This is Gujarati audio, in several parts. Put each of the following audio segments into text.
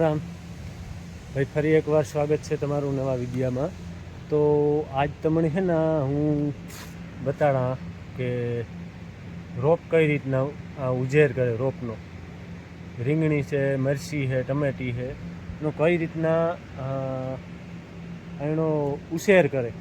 રામ ભાઈ, ફરી એકવાર સ્વાગત છે તમારું નવા વિડીયામાં તો આજ તમને છે ને હું બતાડા કે રોપ કઈ રીતના આ ઉજેર કરે રોપનો? રીંગણી છે, મરચી છે, ટમેટી છે, એનો કઈ રીતના એનો ઉછેર કરે?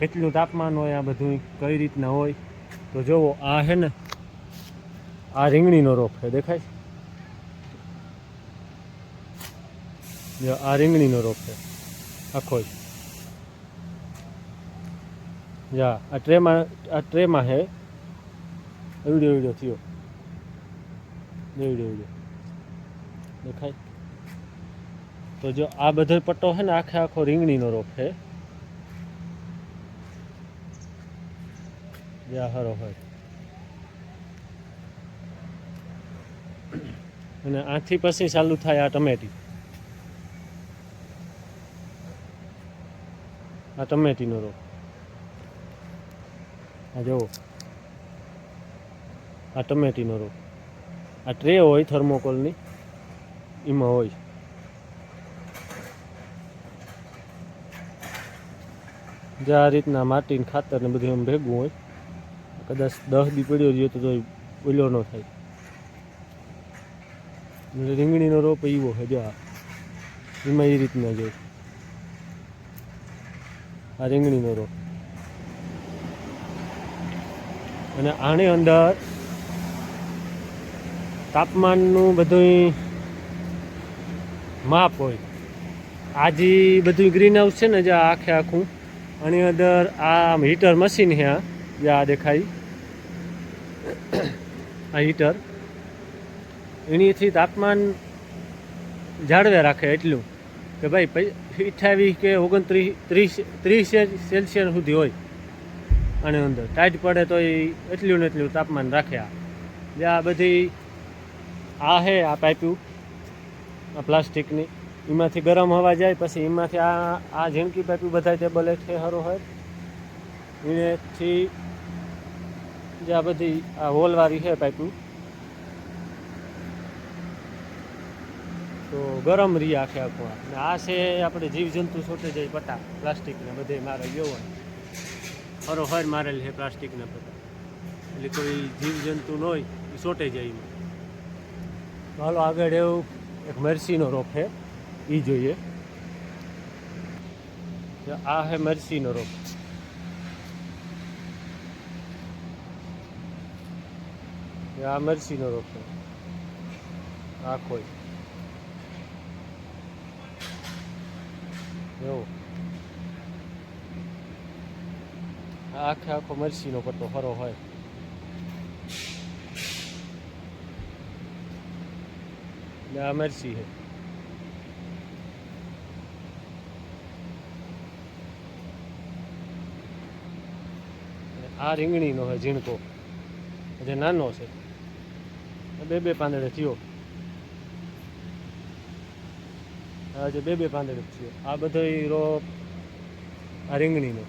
કેટલું તાપમાન હોય, આ બધું કઈ રીતના હોય? તો જુઓ આ છે ને, આ રીંગણીનો રોપ છે દેખાય જો આ રીંગણીનો રોપ છે, આખો જ. જા, આ ટ્રેમાં આ ટ્રેમાં છે એવડો એવડો થયો. એવડો એવડો. દેખાય? તો જો આ બધો પટ્ટો છે ને, આખે આખો રીંગણીનો રોપ છે જ્યાં હરો હોય. અને આથી પછી ચાલુ થાય આ ટમેટી. આ ટમેટીનો રોપ આ જુઓ. આ ટમેટીનો રોપ આ ટ્રે હોય થર્મોકોલની. એમાં હોય. જે આ રીતના માટીને ખાતર ને બધું એમ ભેગું હોય, કદાચ દસ દી પડ્યો રહ્યો તો ઓલો ન થાય. રીંગણીનો રોપ એવો છે, જો એમાં એ રીતના જોઈ આ રીંગણીનો રોપ અને આની અંદર તાપમાનનું બધું માપ હોય. આ જે બધું ગ્રીન હાઉસ છે ને જે આખે આખું, આની અંદર આ હીટર મશીન છે આ, જે આ દેખાય. આ હીટર એનીથી તાપમાન જાળવે રાખે એટલું કે ભાઈ અઠ્યાવીસ કે ઓગણત્રીસ, ત્રીસ ત્રીસ સેલ્સિયસ સુધી હોય આની અંદર. ટાઈટ પડે તો એ એટલું ને એટલું તાપમાન રાખે આ. જે આ બધી આ હે, આ પાઇપ્યુ આ પ્લાસ્ટિકની, એમાંથી ગરમ હવા જાય, પછી એમાંથી આ આ ઝીણકી પાઇપ્યુ બધા ટેબલ છે સારું હોય. એનેથી જે આ બધી આ હોલવાળી છે પાઇપ્યું તો ગરમ રહી આખે આખો અને આ છે આપણે જીવજંતુ છોટે જાય પટા, પ્લાસ્ટિકને બધે મારે ગયો હોય. હર મારેલ છે પ્લાસ્ટિકના પટા એટલે કોઈ જીવજંતુ ન હોય, એ છોટે જાય હાલો આગળ એવું એક મરસીનો રોપ છે એ જોઈએ. આ છે મરસીનો રોપ. આ મરસીનો રોપ છે આ કોઈ એવો. આખે આખો મરસીનો પટ્ટો હરો હોય. ને આ મરસી છે. આ રીંગણીનો છે ઝીણકો. જે નાનો છે. બે બે પાંદડે થયો. આ જે બે બે પાંદડે છે, આ બધો રોપ આ રીંગણીનો.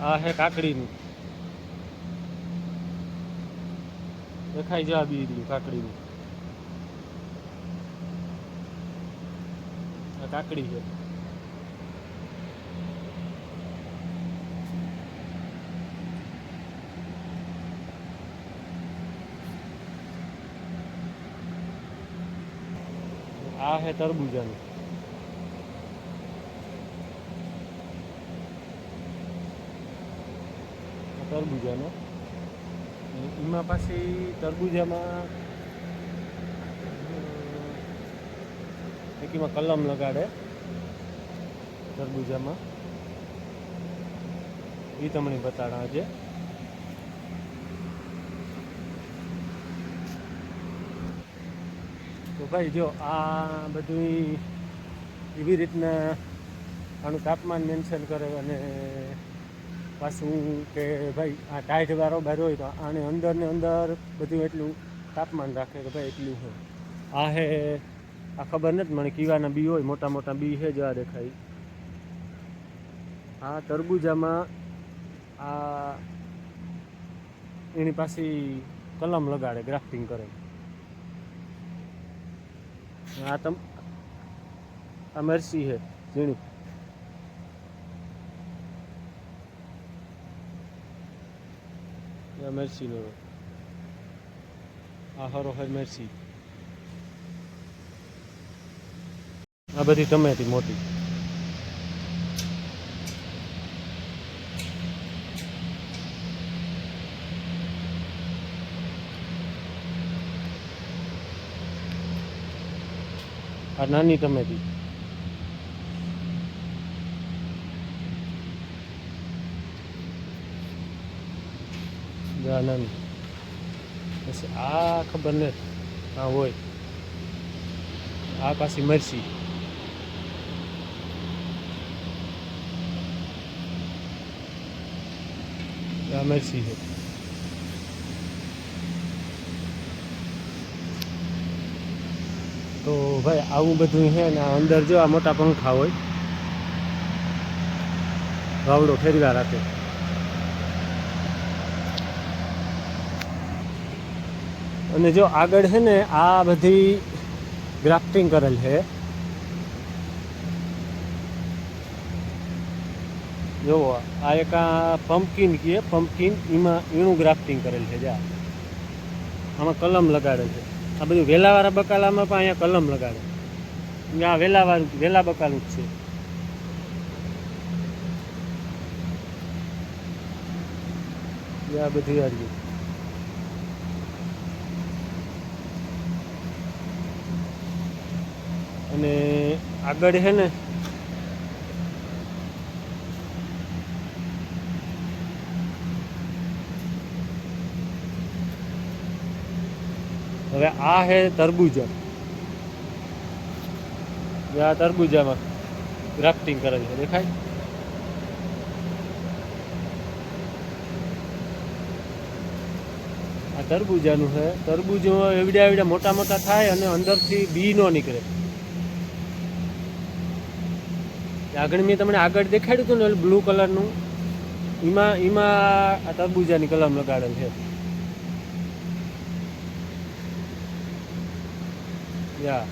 આ હે કાકડીનું. દેખાય આ બી રહ્યું કાકડીનું. આ કાકડી છે. આ હે તરબૂજાનું. તરબૂજાનો. એમાં પાછી તરબૂજામાં, એક એમાં કલમ લગાડે, તરબૂજામાં. એ તમને બતાડા આજે. તો ભાઈ જો. આ બધું એવી રીતના આનું તાપમાન મેન્શન કરે અને પાછું કે ભાઈ આ ટાઈટ વાળો બહાર હોય તો આને અંદર ને અંદર બધું એટલું તાપમાન રાખે કે ભાઈ એટલું હોય. આ હે, આ ખબર નથી મને કીવાના બી હોય, મોટા મોટા બી છે જ આ દેખાય. આ તરબૂજામાં આ એની પાછી કલમ લગાડે ગ્રાફ્ટિંગ કરે. આ તમ આ મરસી છે, ઝીણી. આ મરસીનો આ હરો હર મરસી. આ બધી ટમેટી મોટી. આ નાની ટમેટી. નાની. પછી આ ખબર ને આ હોય. આ પાછી મરસી આ મરસી છે. તો ભાઈ, આવું બધું છે ને અંદર જો આ મોટા પંખા હોય, વાવડો ફેરવા રાખે. અને જો આગળ છે ને, આ બધી ગ્રાફ્ટિંગ કરેલ છે. જોવો, આ એક આ પમ્પકિન કીએ પમ્પકિન એમાં એનું ગ્રાફ્ટિંગ કરેલ છે, જા. આમાં કલમ લગાડેલ છે. આ બધું વેલાવાળા બકાલામાં પણ અહીંયા કલમ લગાડે. આ વેલાવાળું, વેલા બકાલું જ છે. આ બધું આવી અને આગળ છે ને હવે આ છે તરબૂજા. આ તરબૂજામાં ગ્રાફ્ટિંગ કરે છે, દેખાય? આ તરબૂજાનું છે તરબૂજો એવડા એવડા મોટા મોટા થાય અને અંદરથી બી નો નીકળે. આગળ મેં તમને આગળ દેખાડ્યું હતું ને બ્લુ કલરનું એમાં એમાં આ તરબૂજાની કલમ લગાડેલ છે. યા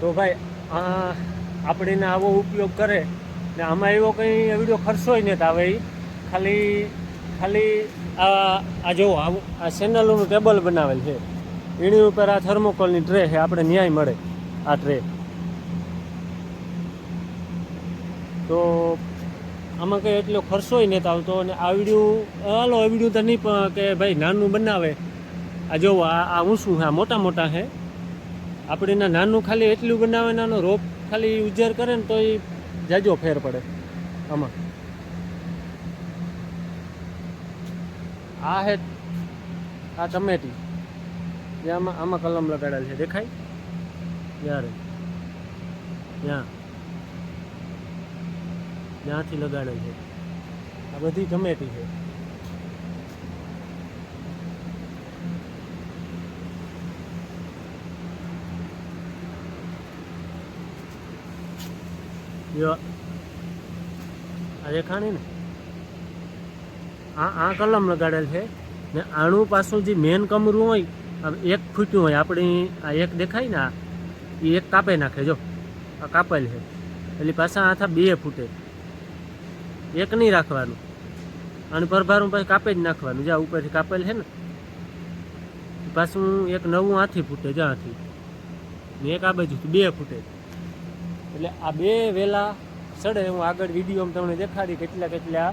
તો ભાઈ, આ આપણે આવો ઉપયોગ કરે ને આમાં એવો કંઈ વીડિયો ખર્ચો નહીં આવે ઈ. ખાલી ખાલી આ આ જો, આ સેન્ડલોનું ટેબલ બનાવેલ છે. એની ઉપર આ થર્મોકોલની ટ્રે છે, આપણે ન્યાય મળે આ ટ્રે તો આમાં કંઈ એટલો ખર્ચોય નથી આવતો અને આવડ્યું હાલો આવડ્યું તો નહીં, પણ કે ભાઈ નાનું બનાવે. આ જો આ આ ઊંચું આ મોટા મોટા છે. આપણે એના નાનું ખાલી એટલું બનાવે નાનો રોપ ખાલી ઉજ્જર કરે ને તો એ જાજો ફેર પડે. આમાં. આ હે, આ ટમેટી. જે આમાં આમાં કલમ લગાડેલ છે. દેખાય? યારે ત્યાં ત્યાંથી લગાડેલ છે. આ બધી ટમેટી છે. આ દેખાણી ને? આ આ કલમ લગાડેલ છે ને આનું પાછું જે મેન કમરું હોય એક ફૂટ્યું હોય આપણી આ એક દેખાય ને આ એ એક કાપે નાખે જો આ કાપેલ છે. એટલે પાછા આથા બે ફૂટે. એક નહીં રાખવાનું. અને પરભારું પછી કાપે જ નાખવાનું. જ્યાં ઉપરથી કાપેલ છે ને. પાછું એક નવું હાથી ફૂટે જ્યાંથી એક આ બાજુ બે ફૂટે. એટલે આ બે વેલા ચડે હું આગળ વિડીયોમાં તમને દેખાડી કેટલા કેટલા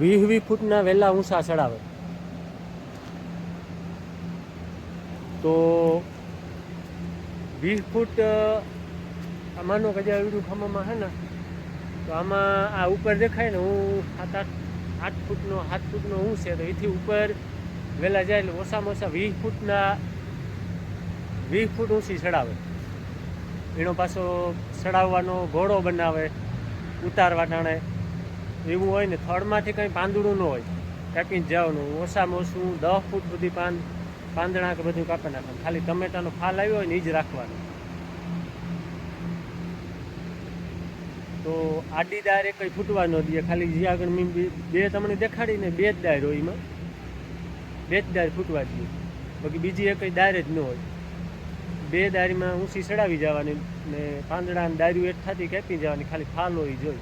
વીસ વીસ ફૂટના વેલા ઊંચા ચડાવે. તો વીસ ફૂટ માનો કે જે એવડું ખમામાં છે ને તો આમાં આ ઉપર દેખાય ને હું સાત આઠ આઠ ફૂટનો, સાત ફૂટનો હું છે, તો એથી ઉપર વહેલા જાય એટલે ઓછામાં ઓછા વીસ ફૂટના, વીસ ફૂટ ઊંચી ચડાવે. એનો પાછો ચડાવવાનો ઘોડો બનાવે, ઉતારવા ટાણે. એવું હોય ને થડમાંથી કંઈ પાંદડું ન હોય, કાપીને જવાનું. ઓછામાં ઓછું દસ ફૂટ સુધી પાન પાંદડા કે બધું કાપી નાખવાનું. ખાલી ટમેટાનો ફાલ આવ્યો હોય ને એ જ રાખવાનો. તો આડી દાર કંઈ ફૂટવા ન દે, ખાલી જે આગળ મીન બે- તમને દેખાડીને બે જ દાર હોય એમાં. બે જ દાર ફૂટવા દઈએ બાકી બીજી એ કંઈ દાર જ ન હોય. બે દારીમાં ઊંચી ચડાવી જવાની ને પાંદડા અને દારૂ એક થતી કેપી જવાની, ખાલી ફાલ હોય જોઈ.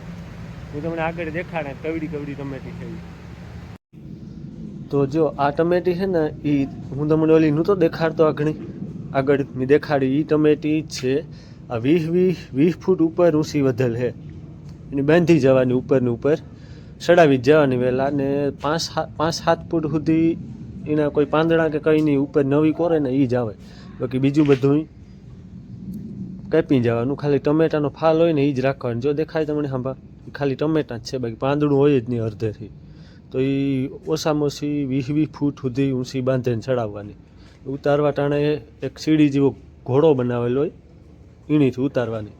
હું તમને આગળ દેખાડે, કવડી કવડી ટમેટી થઈ તો જો આ ટમેટી છે ને એ હું તમને ઓલી નહોતો દેખાડતો આગળ આગળ મેં દેખાડી એ ટમેટી છે. આ વીસ વીસ વીસ ફૂટ ઉપર ઊંચી વધેલ છે. એની બાંધી જવાની ઉપરને ઉપર. ચડાવી જવાની વહેલા અને પાંચ પાંચ સાત ફૂટ સુધી એના કોઈ પાંદડા કે કંઈ નહીં, ઉપર નવી કોરે ને એ જ આવે. બાકી બીજું બધું કાપી જવાનું. ખાલી ટમેટાનો ફાલ હોય ને એ જ રાખવાનું. જો દેખાય તમને, હાંભા ખાલી ટમેટા જ છે, બાકી પાંદડું હોય જ નહીં અડધેથી. તો એ ઓછામાં ઓછી વીસ વીસ ફૂટ સુધી ઊંચી બાંધીને ચડાવવાની ઉતારવા ટાણે એક સીડી જેવો ઘોડો બનાવેલો હોય એણીથી ઉતારવાની.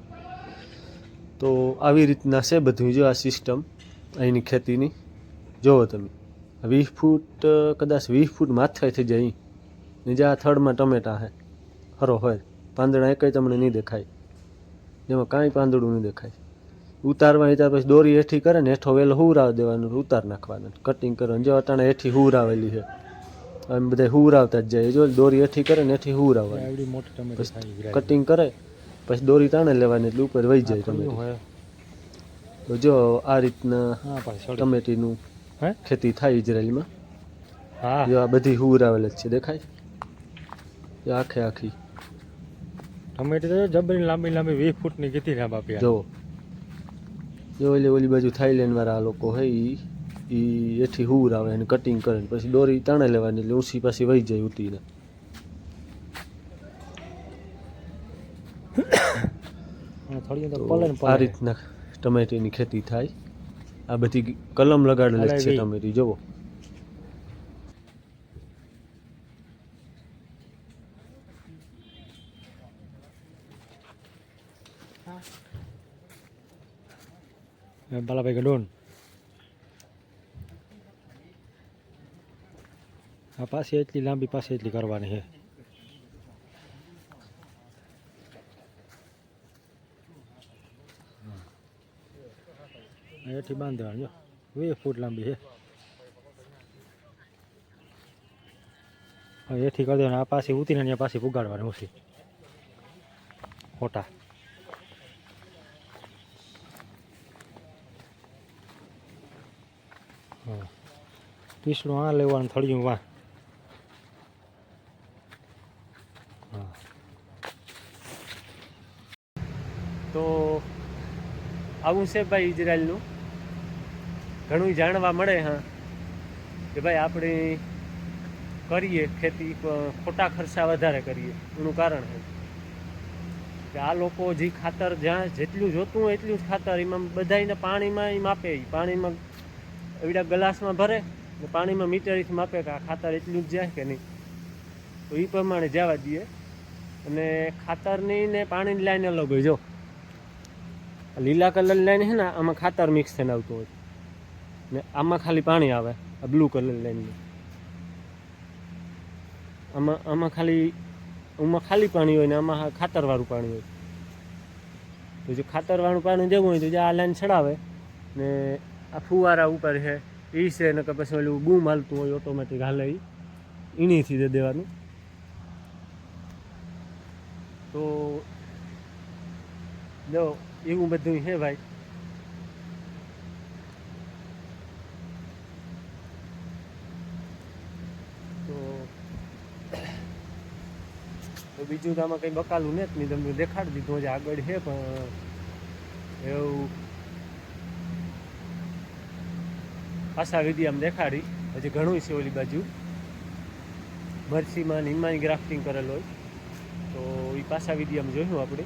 તો આવી રીતના છે બધું જો આ સિસ્ટમ અહીંની ખેતીની. જુઓ તમે. વીસ ફૂટ કદાચ વીસ ફૂટ માથે થઈ જાય અહીં. ને જે આ થડમાં ટમેટા છે. હરો હોય. પાંદડા એકય તમને નહીં દેખાય. જેમાં કાંઈ પાંદડું નહીં દેખાય. ઉતારવા ત્યાર પછી દોરી હેઠી કરે ને હેઠો વહેલો હુરાવ દેવાનું ઉતાર નાખવાનું. કટિંગ કરવાનું. જો અટાણે હેઠી હુરાવેલી છે. એમ બધા હુરાવતા જ જાય. જો દોરી હેઠી કરે ને હેઠી હુરાવે કટિંગ કરે. પછી દોરી તાણે લેવાની એટલે ઉપર વહી જાય ટમેટી તો જો આ રીતના. ટમેટીનું હે? ખેતી થાય ઇઝરાયલમાં હા. જો આ બધી હુરાવેલ જ છે દેખાય? આખે આખી. ટમેટી તો જબરી લાંબી લાંબી વીસ ફૂટની કીધી ને આપી જો. જો ઓલી ઓલી બાજુ થાઈલેન્ડ વાળા લોકો હોય ઈ ઈ એથી હુર આવે અને કટિંગ કરે પછી દોરી તાણે લેવાની એટલે ઊંચી પાછી વહી જાય ઉતીને. થોડી તો પલે ને આ રીતના ટમેટીની ખેતી થાય. આ બધી કલમ લગાડેલી છે ટમેટી જુઓ બાલાભાઈ ગઢોન. આ પાસે એટલી લાંબી પાસે એટલી કરવાની છે. એથી બાંધવાનું જો ફૂટ લાંબી છે. એથી કરી દેવાની. આ પાછી ઉતીને અહીંયા પાછી પુગાડવાની ઓછી. ખોટા. હા. પીસણું આ લેવાનું થળિયું વાં. તો આવું છે ભાઈ ઇઝરાયલનું ઘણું જાણવા મળે, હા. કે ભાઈ આપણે કરીએ ખેતી ખોટા ખર્ચા વધારે કરીએ, એનું કારણ છે. કે આ લોકો જે ખાતર જ્યાં જેટલું જોતું હોય એટલું જ ખાતર એમાં બધાને પાણીમાં એમ આપે પાણીમાં એવડા ગ્લાસમાં ભરે ને પાણીમાં મીટરથી માપે કે આ ખાતર એટલું જ જાય કે નહીં. તો એ પ્રમાણે જવા દઈએ. અને ખાતરની ને પાણીની લાઈન અલગ હોય, જો. લીલા કલર લાઈન છે ને, આમાં ખાતર મિક્સ થઈને આવતું હોય. ને આમાં ખાલી પાણી આવે, આ બ્લુ કલર લાઈનની આમાં આમાં ખાલી આમાં ખાલી પાણી હોય ને આમાં ખાતરવાળું પાણી હોય. તો જો ખાતરવાળું પાણી દેવું હોય તો જે આ લાઈન ચડાવે ને આ ફુવારા ઉપર છે એ છે ને કે પછી ઓલું બૂમ હાલતું હોય ઓટોમેટિક હાલે એ એનીથી દે દેવાનું. તો જો, એવું બધું છે ભાઈ તો તો બીજું તો આમાં કંઈ બકાલું ને જ નહીં તમને દેખાડી દીધું જ આગળ છે પણ એવું. આશા વિધિ આમ દેખાડી, હજી ઘણું છે ઓલી બાજુ. મરસીમાં નિમાની ગ્રાફ્ટિંગ કરેલો હોય. તો એ પાછા વિધિ આમ જોયું આપણે.